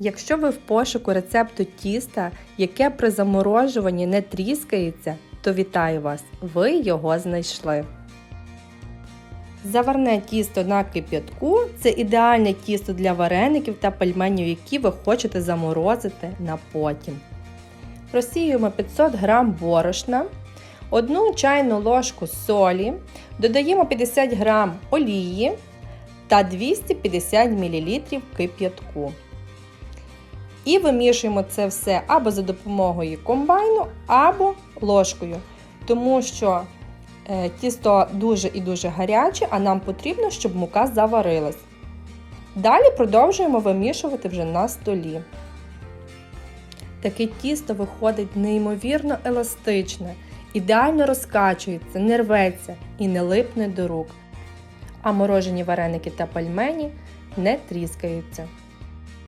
Якщо ви в пошуку рецепту тіста, яке при заморожуванні не тріскається, то вітаю вас! Ви його знайшли. Заварне тісто на кип'ятку це ідеальне тісто для вареників та пельменів, які ви хочете заморозити на потім. Розсіюємо 500 г борошна, 1 чайну ложку солі, додаємо 50 г олії та 250 мл кип'ятку. І вимішуємо це все або за допомогою комбайну, або ложкою, тому що е, тісто дуже і дуже гаряче, а нам потрібно, щоб мука заварилась. Далі продовжуємо вимішувати вже на столі. Таке тісто виходить неймовірно еластичне, ідеально розкачується, не рветься і не липне до рук. А морожені вареники та пельмені не тріскаються.